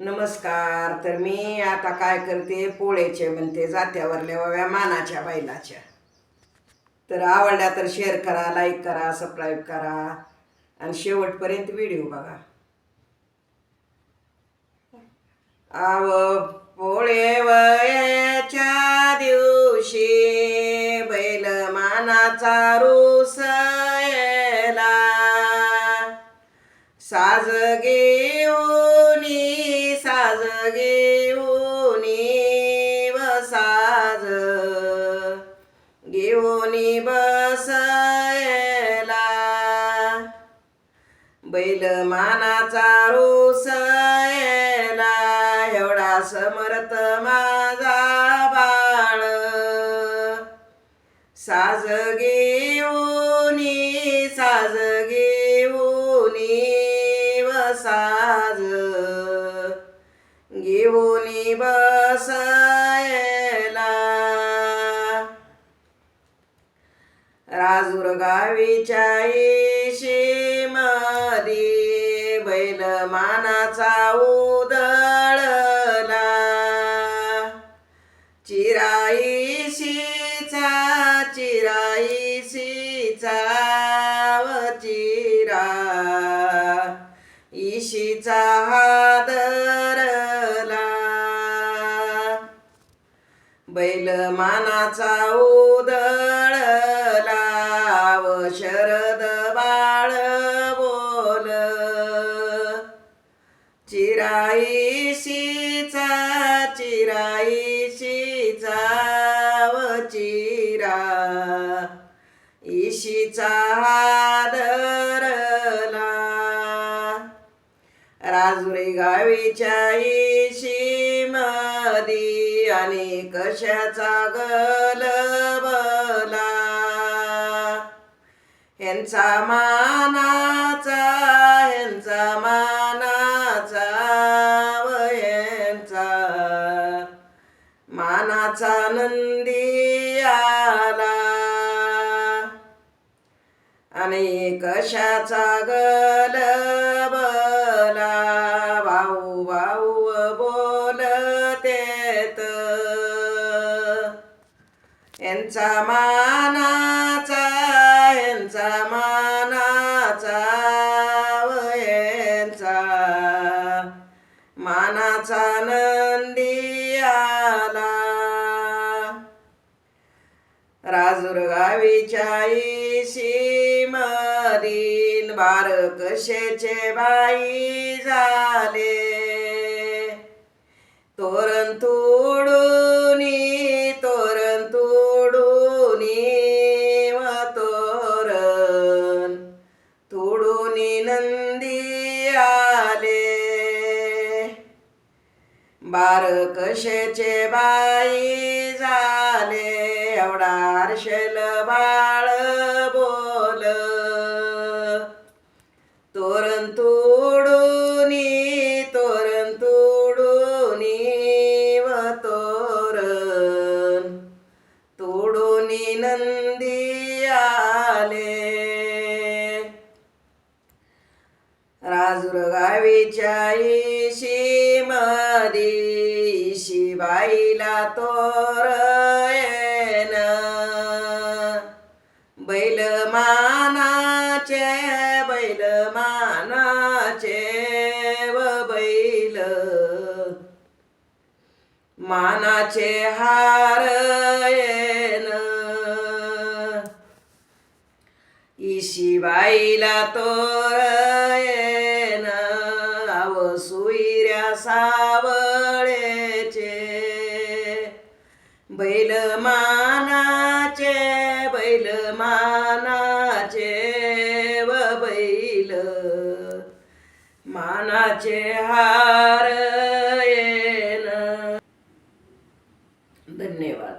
नमस्कार तर मी आता काय करते पोळ्याचे म्हणते जात्यावरल्या वव्या मानाच्या बैलाच्या. तर आवडल्या तर शेअर करा लाईक करा सबस्क्राईब करा. आणि शेवटपर्यंत व्हिडिओ बघा. आव पोळे वयाच्या दिवशी बैल मानाचा रुस साज घेऊ साज घेऊनी व साज घेऊनी बसयला. बैल मानाचा रुसयला. एवढा समर्थ माझा बाळ. साज घेऊनी साज घेऊनी व साज घेऊनी बसायला. राजूर गावीच्या येशी बैल मानाचा उदळला. चिराईशीचा चिराईशीचा वची बैल मानाचा उदळला व शरद बाळ बोल. चिराईशीचा चिराईशीचा व चिरा. ईशीचा हादरला राजुरी गावीच्या ईशी मदी आणि कशाचा गलबला? ह्यांचा मानाचा ह्यांचा मानाचा व ह्यांचा मानाचा नंदी आला. आणि कशाचा गल यांचा मानाचा यांचा मानाचा व यांचा. मानाचा नंदी आला. राजूर गावीच्या इशी मरीन बार कशेचे बाई झाले. बार कशेचे बाई झाले एवढा शेल बाळ राजूर गावीच्या मदी शिबाईला तोर येन. बैल मानाचे बैल मानाचे व बैल. मानाचे हार येन. ईशिबाईला तोर येन. सुईऱ्या सावळेचे बैलमानाचे बैलमानाचे व बैल मानाचे हार येन धन्यवाद.